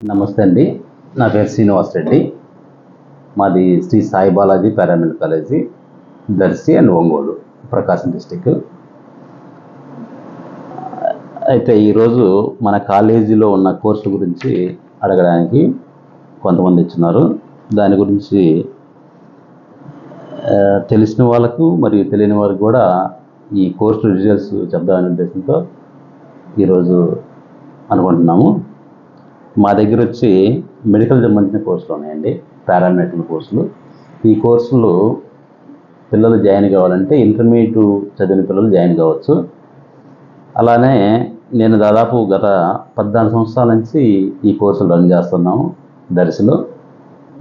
నమస్తే అండి. నా పేరు శ్రీనివాస్ రెడ్డి. మాది Sri Sai Balaji paramedical college Darsi and Ongole Prakasam district. అయితే ఈరోజు మన కాలేజీలో ఉన్న కోర్సు గురించి అడగడానికి కొంతమంది ఇచ్చినారు. దాని గురించి తెలిసిన వాళ్ళకు మరియు తెలియని వారికి కూడా ఈ కోర్సు డీటెయిల్స్ చెప్దామనే ఉద్దేశంతో ఈరోజు అనుకుంటున్నాము. మా దగ్గర వచ్చి మెడికల్ సంబంధించిన కోర్సులు ఉన్నాయండి పారామెడికల్ కోర్సులు ఈ కోర్సులు పిల్లలు జాయిన్ కావాలంటే ఇంటర్మీడియట్ చదివిన పిల్లలు జాయిన్ కావచ్చు. అలానే నేను దాదాపు గత పద్నాలుగు సంవత్సరాల నుంచి ఈ కోర్సులు రన్ చేస్తున్నాము దర్శిలో.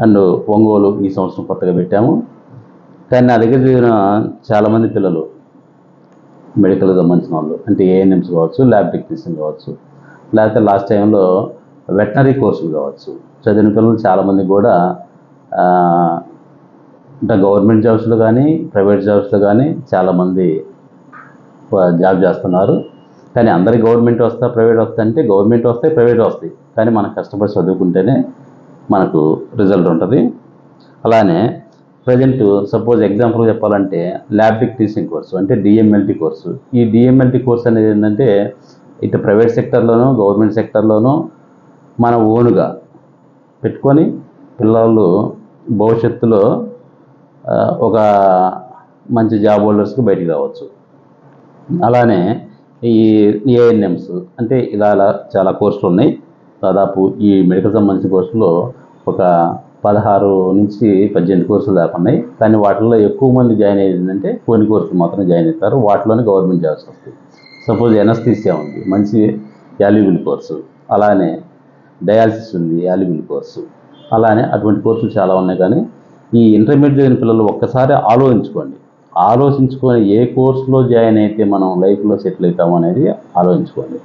అండ్ ఒంగోలు ఈ సంవత్సరం కొత్తగా పెట్టాము. కానీ నా దగ్గర చదివిన చాలామంది పిల్లలు మెడికల్ సంబంధించిన వాళ్ళు అంటే ఏఎన్ఎంస్ కావచ్చు ల్యాబ్ టెక్నీషియన్ కావచ్చు. లేకపోతే లాస్ట్ టైంలో వెటనరీ కోర్సులు కావచ్చు. చదివిన పిల్లలు చాలామంది కూడా అంటే గవర్నమెంట్ జాబ్స్లో కానీ ప్రైవేట్ జాబ్స్లో కానీ చాలామంది జాబ్ చేస్తున్నారు. కానీ అందరి గవర్నమెంట్ వస్తా ప్రైవేట్ వస్తా అంటే గవర్నమెంట్ వస్తాయి ప్రైవేట్ వస్తాయి. కానీ మనం కష్టపడి చదువుకుంటేనే మనకు రిజల్ట్ ఉంటుంది. అలానే ప్రజెంట్ సపోజ్ ఎగ్జాంపుల్ చెప్పాలంటే ల్యాబ్ టెక్నీషియన్ కోర్సు అంటే డిఎంఎల్టీ కోర్సు. ఈ డిఎంఎల్టీ కోర్స్ అనేది ఏంటంటే ఇటు ప్రైవేట్ సెక్టర్లోనూ గవర్నమెంట్ సెక్టర్లోనూ మన ఓనుగా పెట్టుకొని పిల్లలు భవిష్యత్తులో ఒక మంచి జాబ్ హోల్డర్స్కి బయటికి రావచ్చు. అలానే ఈ ఏఎన్ఎంస్ అంటే ఇలా ఇలా చాలా కోర్సులు ఉన్నాయి. దాదాపు ఈ మెడికల్ సంబంధించిన కోర్సులో ఒక పదహారు నుంచి పద్దెనిమిది కోర్సులు దాకా ఉన్నాయి. కానీ వాటిల్లో ఎక్కువ మంది జాయిన్ అయ్యిందంటే కొన్ని కోర్సులు మాత్రం జాయిన్ అవుతారు. వాటిలోనే గవర్నమెంట్ జాబ్స్ వస్తాయి. సపోజ్ ఎనస్థీసియా ఉంది. మంచి వాల్యూబుల్ కోర్సు. అలానే డయాలసిస్ ఉంది అల్యూమిన్ కోర్సు. అలానే అటువంటి కోర్సులు చాలా ఉన్నాయి కానీ ఈ ఇంటర్మీడియట్ చదివిన పిల్లలు ఒక్కసారి ఆలోచించుకోండి. ఆలోచించుకొని ఏ కోర్సులో జాయిన్ అయితే మనం లైఫ్లో సెటిల్ అవుతాము అనేది ఆలోచించుకోండి.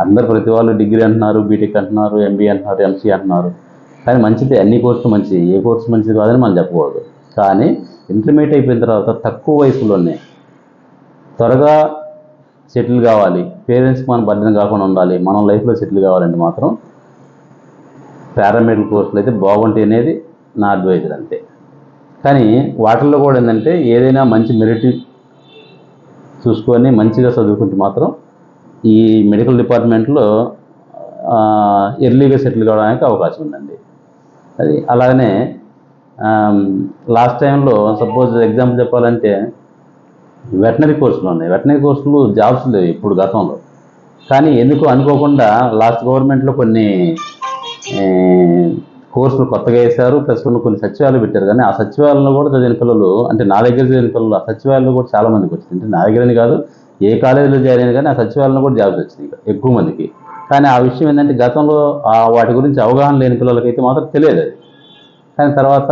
అందరు ప్రతి వాళ్ళు డిగ్రీ అంటున్నారు బీటెక్ అంటున్నారు ఎంబీఏ అంటున్నారు ఎంసీ అంటున్నారు. కానీ మంచిది అన్ని కోర్సులు మంచిది ఏ కోర్సు మంచిది కాదని మనం చెప్పకూడదు. కానీ ఇంటర్మీడియట్ అయిపోయిన తర్వాత తక్కువ వయసులోనే త్వరగా సెటిల్ కావాలి. పేరెంట్స్కి మనం బర్డెన్ కాకుండా ఉండాలి. మనం లైఫ్లో సెటిల్ కావాలంటే మాత్రం పారామెడికల్ కోర్సులు అయితే బాగుంటాయి అనేది నా అడ్వైజర్ అంతే. కానీ వాటిల్లో కూడా ఏంటంటే ఏదైనా మంచి మెరిట్ చూసుకొని మంచిగా చదువుకుంటే మాత్రం ఈ మెడికల్ డిపార్ట్మెంట్లో ఎర్లీగా సెటిల్ కావడానికి అవకాశం ఉందండి. అది అలాగనే లాస్ట్ టైంలో సపోజ్ ఎగ్జాంపుల్ చెప్పాలంటే వెటనరీ కోర్సులు ఉన్నాయి. వెటనరీ కోర్సులు జాబ్స్ లేవు ఇప్పుడు గతంలో. కానీ ఎందుకు అనుకోకుండా లాస్ట్ గవర్నమెంట్లో కొన్ని కోర్సులు కొత్తగా వేశారు ప్లస్ కొన్ని కొన్ని సచివాలయాలు పెట్టారు. కానీ ఆ సచివాలయంలో కూడా చదివిన పిల్లలు అంటే నా దగ్గర చదివిన పిల్లలు ఆ సచివాలయంలో కూడా చాలా మందికి వచ్చింది. అంటే నా దగ్గరని కాదు ఏ కాలేజీలో జాయిన్ అయినా కానీ ఆ సచివాలయంలో కూడా జాబ్స్ వచ్చింది ఎక్కువ మందికి. కానీ ఆ విషయం ఏంటంటే గతంలో ఆ వాటి గురించి అవగాహన లేని పిల్లలకైతే మాత్రం తెలియదు. అది కానీ తర్వాత